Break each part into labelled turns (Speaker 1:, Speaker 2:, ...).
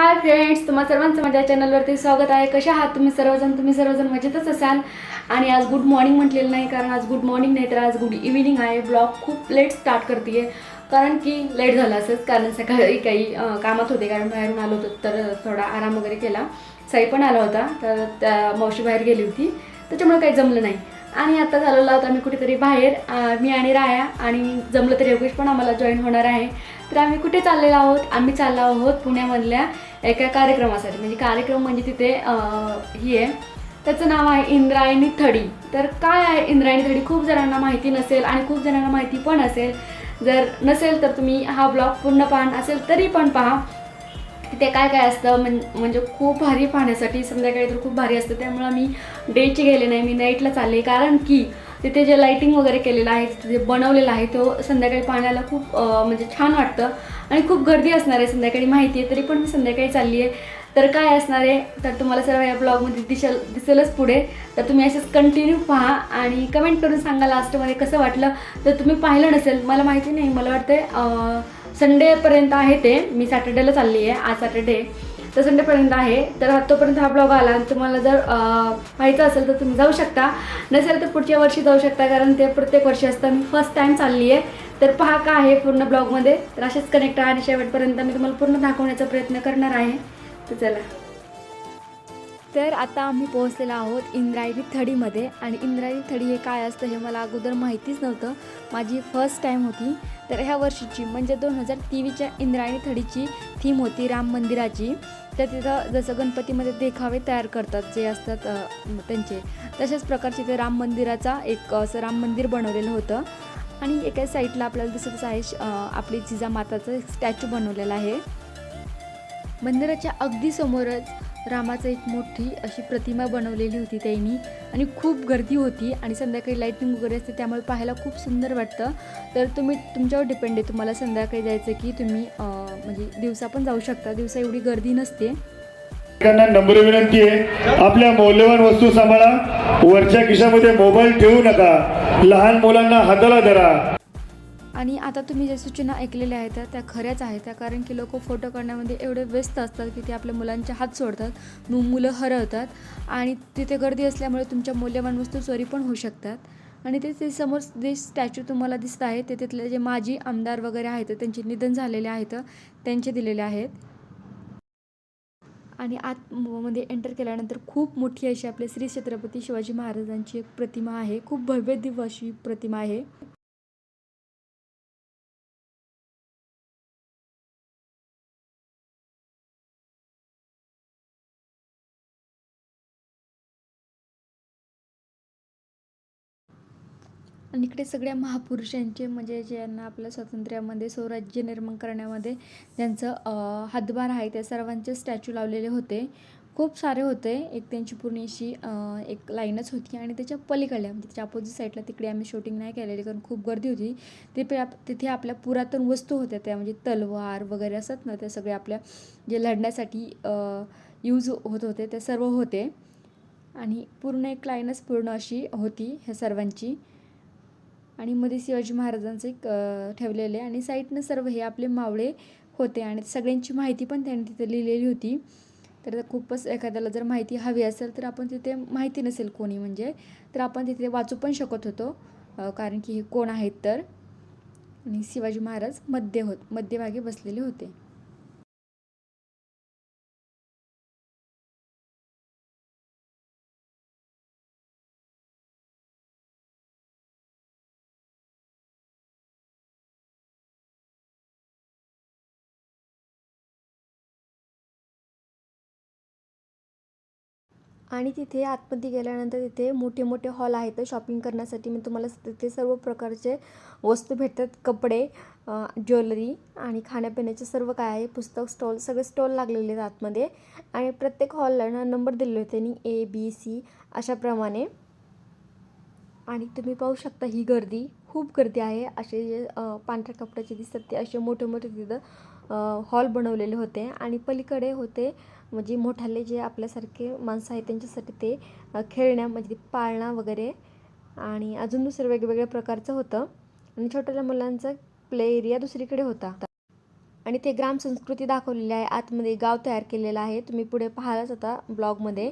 Speaker 1: Hi friends तुम्हा सर्वांचं माझ्या चॅनलवरती स्वागत आहे. कशा आहात तुम्ही सर्वजण? तुम्ही सर्वजण मजेतच असाल? आणि आज गुड मॉर्निंग म्हटलेलं नाही कारण आज गुड मॉर्निंग नाही तर आज गुड इव्हिनिंग आहे. ब्लॉग खूप लेट स्टार्ट करते कारण की लेट झालं असंच कारण सकाळी काही कामात होते कारण बाहेरून आलो होतो तर थोडा आराम वगैरे केला. साई पण आला होता तर त्या मावशी बाहेर गेली होती. त्याच्यामुळे काही जमलं नाही. आणि आता झालेला होता आम्ही कुठेतरी बाहेर मी आणि राया आणि जमलं तरी योगेश पण आम्हाला जॉईन होणार आहे. तर आम्ही कुठे चाललेलो आहोत? आम्ही चाललो आहोत पुण्यामधल्या एका कार्यक्रमासाठी. म्हणजे कार्यक्रम म्हणजे तिथे ही आहे. त्याचं नाव आहे इंद्रायणी थडी. तर काय आहे इंद्रायणी थडी? खूप जणांना माहिती नसेल आणि खूप जणांना माहिती पण असेल. जर नसेल तर तुम्ही हा ब्लॉग पूर्ण पाहण असेल तरी पण पहा. तिथे काय काय असतं? म्हण म्हणजे खूप भारी पाहण्यासाठी. संध्याकाळी तर खूप भारी असतं. त्यामुळं मी डेची गेले नाही. मी नाईटला चालले. कारण की तिथे जे लाईटिंग वगैरे केलेलं आहे तिथे जे बनवलेलं आहे तो संध्याकाळी पाहण्याला खूप म्हणजे छान वाटतं. आणि खूप गर्दी असणार आहे संध्याकाळी माहिती आहे तरी पण मी संध्याकाळी चालली आहे तर काय असणार आहे? तर तुम्हाला सर्व या ब्लॉगमध्ये दिसेल दिसेलच पुढे. तर तुम्ही असेच कंटिन्यू पहा आणि कमेंट करून सांगा लास्टमध्ये कसं वाटलं. तर तुम्ही पाहिलं नसेल मला माहिती नाही मला वाटतं संडेपर्यंत आहे ते. मी सॅटर्डेला चालली आहे आज सॅटर्डे तर संडेपर्यंत आहे. तर तोपर्यंत हा ब्लॉग आला. आणि तुम्हाला जर पाहायचं असेल तर तुम्ही जाऊ शकता. नसेल तर पुढच्या वर्षी जाऊ शकता कारण ते प्रत्येक वर्षी असतं. मी फर्स्ट टाईम चालली आहे. तर पहा का आहे पूर्ण ब्लॉगमध्ये तर असेच कनेक्ट राहा आणि शेवटपर्यंत मी तुम्हाला पूर्ण दाखवण्याचा प्रयत्न करणार आहे. तर चला. तर आता आम्ही पोहोचलेलो आहोत इंद्रायणी थडीमध्ये. आणि इंद्रायणी थडी हे काय असतं हे मला अगोदर माहितीच नव्हतं. माझी फर्स्ट टाईम होती. तर ह्या वर्षीची म्हणजे दोन हजार तेवीसच्या इंद्रायणी थडीची थीम होती राम मंदिराची. तर तिथं जसं गणपतीमध्ये देखावे तयार करतात जे असतात त्यांचे तशाच प्रकारचे ते राम मंदिराचा एक असं राम मंदिर बनवलेलं होतं. आणि एका साईडला आपल्याला दिसतच आहे आपली जिजामाताचं स्टॅच्यू बनवलेला आहे. मंदिराच्या अगदी समोरच रामाचं एक मोठी अशी प्रतिमा बनवलेली होती त्यांनी. आणि खूप गर्दी होती आणि संध्याकाळी लाईटिंग वगैरे असते त्यामुळे पाहायला खूप सुंदर वाटतं. तर तुम्ही तुमच्यावर डिपेंड आहे. तुम्हाला संध्याकाळी जायचं की तुम्ही म्हणजे दिवसा पण जाऊ शकता. दिवसा एवढी गर्दी नसते.
Speaker 2: नम्र विनंती आहे. आपल्या मौल्यवान वस्तू सांभाळा. वरच्या खिशामध्ये मोबाईल ठेवू नका. लहान मुलांना हाताला धरा.
Speaker 1: आणि आता तुम्ही ज्या सूचना ऐकलेल्या आहेत त्या- खऱ्याच आहेत. त्या कारण की लोक फोटो काढण्यामध्ये एवढे व्यस्त असतात की ते आपल्या मुलांचे हात सोडतात मुलं हरवतात आणि तिथे गर्दी असल्यामुळे तुमच्या मौल्यवान वस्तू चोरी पण होऊ शकतात. आणि ते ते समोर जे स्टॅच्यू तुम्हाला दिसत आहे ते तिथले जे माजी आमदार वगैरे आहेत त्यांचे निधन झालेले आहेत त्यांचे दिलेले आहेत. आणि आत मध्ये एंटर केल्यानंतर खूप मोठी अशी आपले श्री छत्रपती शिवाजी महाराजांची एक प्रतिमा आहे. खूप भव्य दिव्य अशी प्रतिमा आहे. आणि इकडे सगळ्या महापुरुषांचे म्हणजे ज्यांना आपल्या स्वातंत्र्यामध्ये स्वराज्य निर्माण करण्यामध्ये ज्यांचं हातभार आहे त्या सर्वांचे स्टॅच्यू लावलेले होते. खूप सारे होते. एक त्यांची पूर्ण अशी एक लाईनच होती आणि त्याच्या पलीकडल्या म्हणजे त्याच्या अपोजिट साईडला तिकडे आम्ही शूटिंग नाही केलेली कारण खूप गर्दी होती. तिथे आप तिथे आपल्या पुरातन वस्तू होत्या त्या म्हणजे तलवार वगैरे असतात ना त्या सगळ्या आपल्या जे लढण्यासाठी यूज होत होते ते सर्व होते. आणि पूर्ण एक लाईनच पूर्ण अशी होती ह्या सर्वांची. आणि मध्ये शिवाजी महाराजांचे एक ठेवलेले आणि साईडनं सर्व हे आपले मावळे होते. आणि सगळ्यांची माहिती पण त्यांनी तिथे लिहिलेली होती. तर खूपच एखाद्याला जर माहिती हवी असेल तर आपण तिथे माहिती नसेल कोणी म्हणजे तर आपण तिथे वाचू पण शकत होतो. कारण की हे कोण आहेत तर? आणि शिवाजी महाराज मध्य होत मध्यभागी बसलेले होते. आणि तिथे आतमध्ये गेल्यानंतर तिथे मोठे मोठे हॉल आहेत. शॉपिंग करण्यासाठी मी तुम्हाला तिथे सर्व प्रकारचे वस्तू भेटतात. कपडे ज्वेलरी आणि खाण्यापिण्याचे सर्व काय आहे पुस्तक स्टॉल सगळे स्टॉल लागलेले आहेत आतमध्ये. आणि प्रत्येक हॉलला ना नंबर दिलेले होते. त्यांनी ए बी सी अशाप्रमाणे. आणि तुम्ही पाहू शकता ही गर्दी. खूप गर्दी आहे. असे जे पांढऱ्या कपड्याचे दिसतात ते असे मोठे मोठे तिथं हॉल बनवलेले होते. आणि पलीकडे होते म्हणजे मोठाले जे आपल्यासारखे माणसं आहेत त्यांच्यासाठी ते खेळण्या म्हणजे पाळणा वगैरे आणि अजून दुसरं वेगवेगळ्या प्रकारचं होतं. आणि छोट्या मुलांचा प्ले एरिया दुसरीकडे होता. आणि ते ग्राम संस्कृती दाखवलेली आहे. आतमध्ये गाव तयार केलेलं आहे. तुम्ही पुढे पाहालच आता ब्लॉगमध्ये.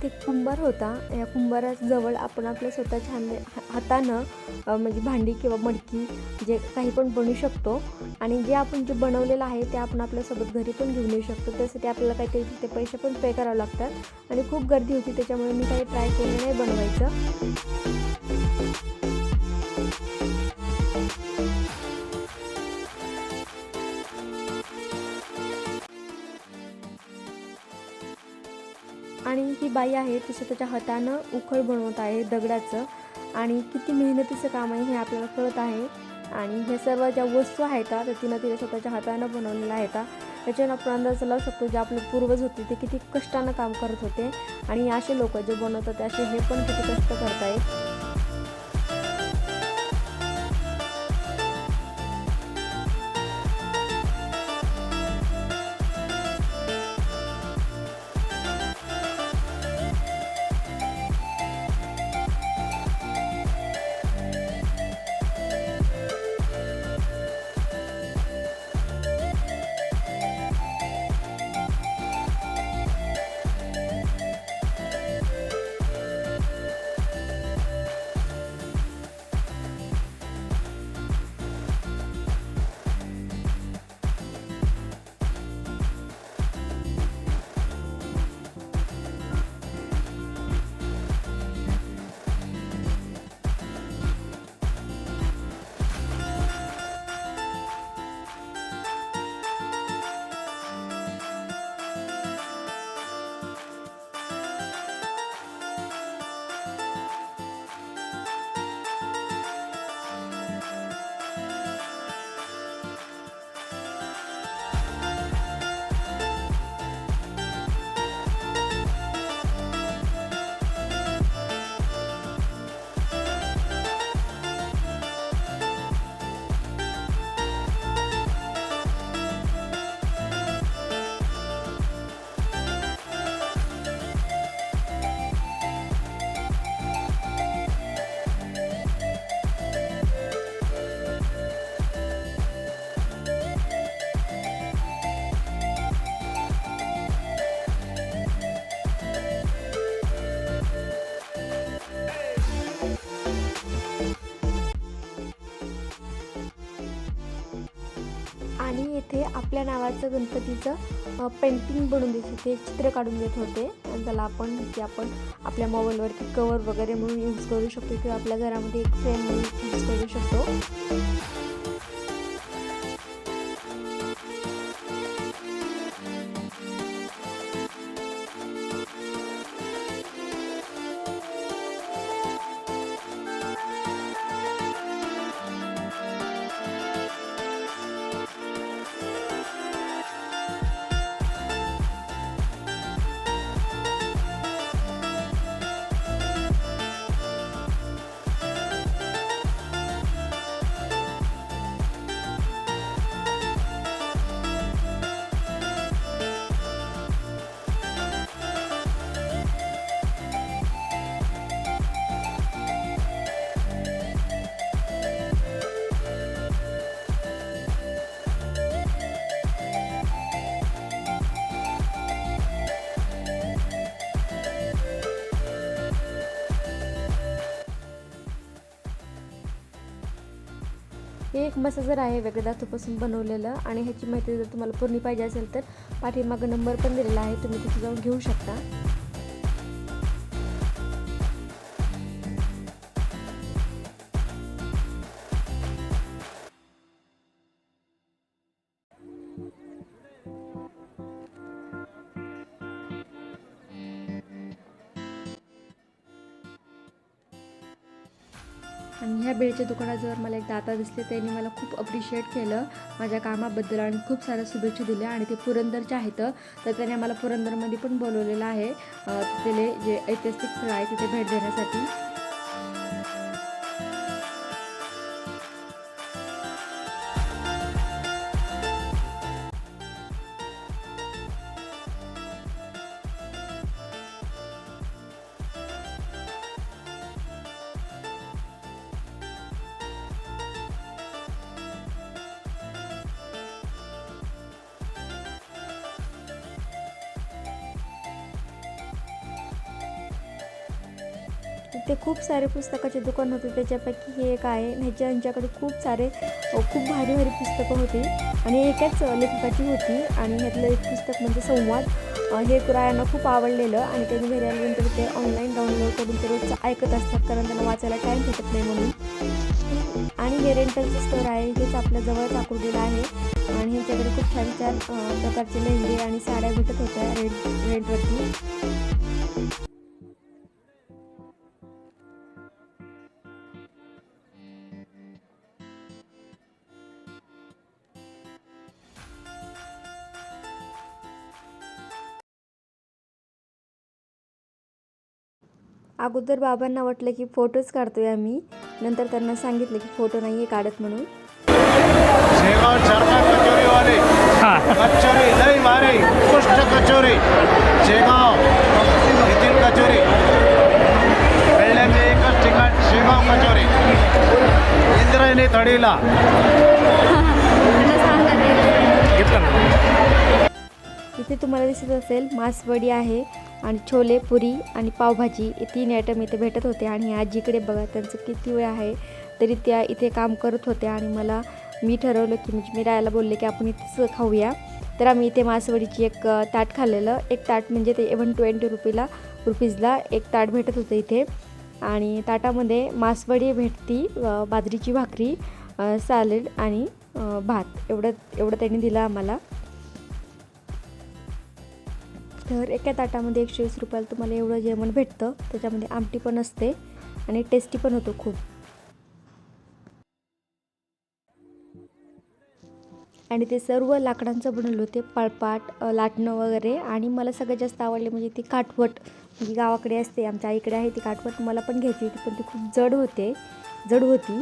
Speaker 1: आणि तिथे कुंभार होता. या कुंभाराजवळ आपण आपल्या स्वतःच्या हाने हातानं म्हणजे भांडी किंवा मडकी जे काही पण बनवू शकतो. आणि जे आपण जे बनवलेलं आहे ते आपण आपल्यासोबत घरी पण घेऊन येऊ शकतो. त्यासाठी आपल्याला काहीतरी तिथे पैसे पण पे करावे लागतात. आणि खूप गर्दी होती त्याच्यामुळे मी काही ट्राय केलं नाही बनवायचं. ही बाई आहे ती स्वतःच्या हातानं उखळ बनवत आहे दगडाचं. आणि किती मेहनतीचं काम आहे हे आपल्याला कळत आहे. आणि हे सर्व ज्या वस्तू आहेत तर तिनं तिने स्वतःच्या हातानं बनवलेल्या आहेत. त्याच्यानं आपण अंदाज लावू शकतो जे आपले पूर्वज होते ते किती कष्टानं काम करत होते. आणि असे लोक जे बनवतात असे हे पण किती कष्ट करत आपल्या नावाचं गणपतीचं पेंटिंग बनवून देत होते चित्र काढून देत होते. आणि त्याला आपण की आपण आपल्या मोबाईलवरती कवर वगैरे म्हणून यूज करू शकतो किंवा आपल्या घरामध्ये एक फ्रेम म्हणून यूज करू शकतो. हे एक मसाजर आहे वेगळ्या धातूपासून बनवलेलं आणि ह्याची माहिती जर तुम्हाला पूर्ण पाहिजे असेल तर पाठीमागं नंबर पण दिलेला आहे तुम्ही तिथे जाऊन घेऊ शकता. आणि ह्या बेळच्या दुकानाजवळ मला एक दादा दिसले. त्यांनी मला खूप अप्रिशिएट केलं. माझ्या कामाबद्दल आणि खूप साऱ्या शुभेच्छा दिल्या आणि ते पुरंदरच्या आहेत. तर त्याने मला पुरंदरमध्ये पण बोलवलेलं आहे. तिथले जे ऐतिहासिक स्थळ आहे तिथे भेट देण्यासाठी. तिथे खूप सारे पुस्तकाचे दुकान होते. त्याच्यापैकी हे एक आहे. ह्याच्या यांच्याकडे खूप सारे खूप भारी भारी पुस्तकं होती. आणि एकाच लेखकाची होती. आणि ह्यातलं एक पुस्तक म्हणजे संवाद. हे कुरायांना खूप आवडलेलं. आणि त्यांनी घरी आल्यानंतर ते ऑनलाईन डाउनलोड करून ते रोजचं ऐकत असतात. कारण त्यांना वाचायला टाईम भेटत नाही म्हणून. आणि हे रेंटलचं स्टोर आहे. हेच आपल्या जवळ टाकलेलं आहे. आणि ह्याच्याकडे खूप छान छान प्रकारचे लेहंगे आणि साड्या भेटत होत्या रेंट रेंटवरती अगोदर बाबांना वाटलं की फोटोच काढतोय आम्ही. नंतर त्यांना सांगितलं की फोटो नाही आहे काढत म्हणून
Speaker 3: शेगाव चारपा
Speaker 1: इथे तुम्हाला दिसत असेल मासवडी आहे आणि छोले पुरी आणि पावभाजी हे तीन आयटम इथे भेटत होते. आणि आजीकडे बघा त्यांचं किती वेळ आहे तरी त्या इथे काम करत होत्या. आणि मला मी ठरवलं की म्हणजे मी रायाला बोलले की आपण इथेच खाऊया. तर आम्ही इथे मासवडीची एक ताट खाल्लेलं. एक ताट म्हणजे ते वन ट्वेंटी रुपीला रुपीजला एक ताट भेटत होतं इथे. आणि ताटामध्ये मासवडी भेटती बाजरीची भाकरी सॅलेड आणि भात. एवढं एवढं त्यांनी दिलं आम्हाला. तर एका ताटामध्ये एकशे वीस रुपयाला तुम्हाला एवढं जेवण भेटतं. त्याच्यामध्ये आमटी पण असते आणि टेस्टी पण होतो खूप. आणि ते सर्व लाकडांचं बनवलं होते पळपाट लाटणं वगैरे. आणि मला सगळ्यात जास्त आवडले म्हणजे ती काठवट जी म्हणजे गावाकडे असते आमच्या आईकडे आहे ती काठवट मला पण घ्यायची होती पण ती खूप जड होते जड होती.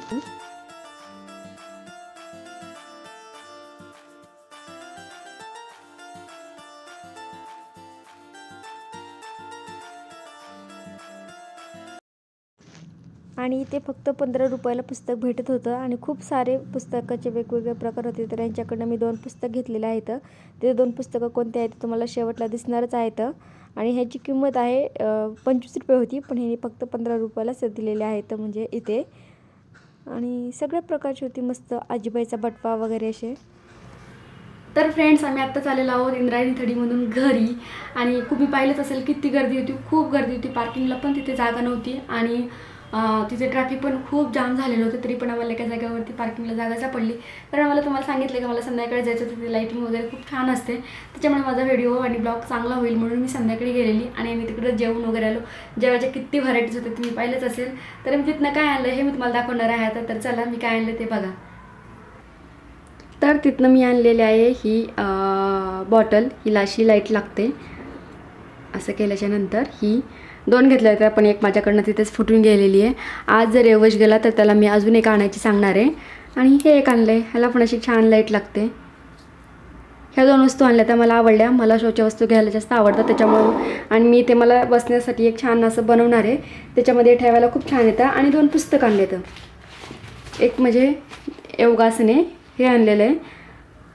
Speaker 1: आणि इथे फक्त पंधरा रुपयाला पुस्तक भेटत होतं आणि खूप सारे पुस्तकाचे वेगवेगळे प्रकार होते. तर यांच्याकडनं मी दोन पुस्तक घेतलेले आहेत. ते दोन पुस्तकं कोणते आहेत तुम्हाला शेवटला दिसणारच आहेत. आणि ह्याची किंमत आहे पंचवीस रुपये होती पण हे फक्त पंधरा रुपयालाच दिलेले आहेत म्हणजे इथे. आणि सगळ्या प्रकारची होती मस्त आजीबाईचा बटवा वगैरे असे. तर फ्रेंड्स आम्ही आत्ताच आलेलो आहोत इंद्रायणी थडीमधून घरी. आणि तुम्ही पाहिलंच असेल किती गर्दी होती खूप गर्दी होती पार्किंगला पण तिथे जागा नव्हती. आणि तिथे ट्रॅफिक पण खूप जाम झालेलं होतं तरी पण आम्हाला एका जागेवरती पार्किंगला जागा सापडली. तर आम्हाला तुम्हाला सांगितलं की मला संध्याकाळी जायचं होतं तिथे लाईटिंग वगैरे खूप छान असते. त्याच्यामुळे माझा व्हिडिओ आणि ब्लॉग चांगला होईल म्हणून मी संध्याकाळी गेलेली आणि मी तिकडं जेवण वगैरे आलो. जेवायच्या किती व्हरायटीज होते तुम्ही पाहिलंच असेल. तर मी तिथनं काय आणलं हे मी तुम्हाला दाखवणार आहे आता. तर चला मी काय आणलं ते बघा. तर तिथनं मी आणलेली आहे ही बॉटल हिला अशी लाइट लागते. असं केल्याच्यानंतर ही दोन घेतल्या होत्या पण एक माझ्याकडनं तिथेच फुटून गेलेली आहे. आज जर यवश गेला तर त्याला मी अजून एक आणायची सांगणार आहे. आणि हे एक आणलं आहे ह्याला पण अशी छान लाइट लागते. ह्या दोन वस्तू आणल्या त्या मला आवडल्या. मला शोच्या वस्तू घ्यायला जास्त आवडतात त्याच्यामुळे. आणि मी ते मला बसण्यासाठी एक छान असं बनवणार आहे. त्याच्यामध्ये ठेवायला खूप छान येतं आणि दोन पुस्तकं आणले तर. एक म्हणजे योगासने हे आणलेलं आहे.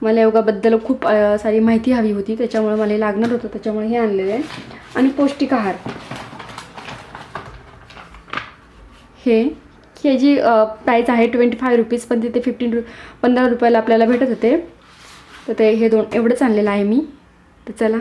Speaker 1: मला योगाबद्दल खूप सारी माहिती हवी होती. त्याच्यामुळे मला हे लागणार होतं त्याच्यामुळे हे आणलेलं आहे. आणि पौष्टिक आहार. हे ह्याची प्राईस आहे ट्वेंटी फाय रुपीज पण तिथे फिफ्टीन रु पंधरा रुपयाला आपल्याला भेटत होते. तर ते हे दोन एवढंच आणलेलं आहे मी. तर चला.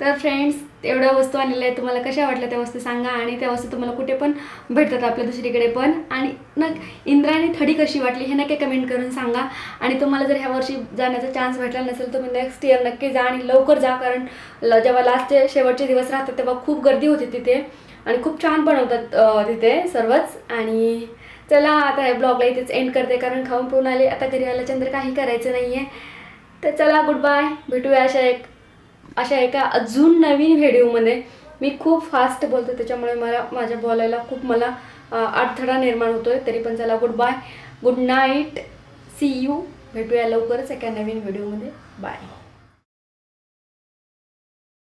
Speaker 1: तर फ्रेंड्स एवढ्या वस्तू आणलेल्या आहेत तुम्हाला कशा वाटल्या त्या वस्तू सांगा आणि त्या वस्तू तुम्हाला कुठे पण भेटतात आपल्या दुसरीकडे पण. आणि नक्की इंद्रायणी थडी कशी वाटली हे नक्की कमेंट करून सांगा. आणि तुम्हाला जर ह्या वर्षी जाण्याचा चान्स भेटला नसेल तर तुम्ही नेक्स्ट इयर नक्की जा आणि लवकर जा कारण जेव्हा लास्टचे शेवटचे दिवस राहतात तेव्हा खूप गर्दी होती तिथे. आणि खूप छान बनवतात तिथे सर्वच. आणि चला आता हे ब्लॉगला इथेच एंड करते कारण खाऊन पिऊन आले. आता घरी आल्याच्यानंतर काही करायचं नाही आहे तर चला गुड बाय भेटूया अशा एक अशा एका अजून नवीन व्हिडिओमध्ये मी खूप फास्ट बोलते. त्याच्यामुळे मला माझ्या बोलायला खूप मला अडथळा निर्माण होतोय. तरी पण चला good bye good night see you भेटूया लवकरच एका नवीन व्हिडिओमध्ये. बाय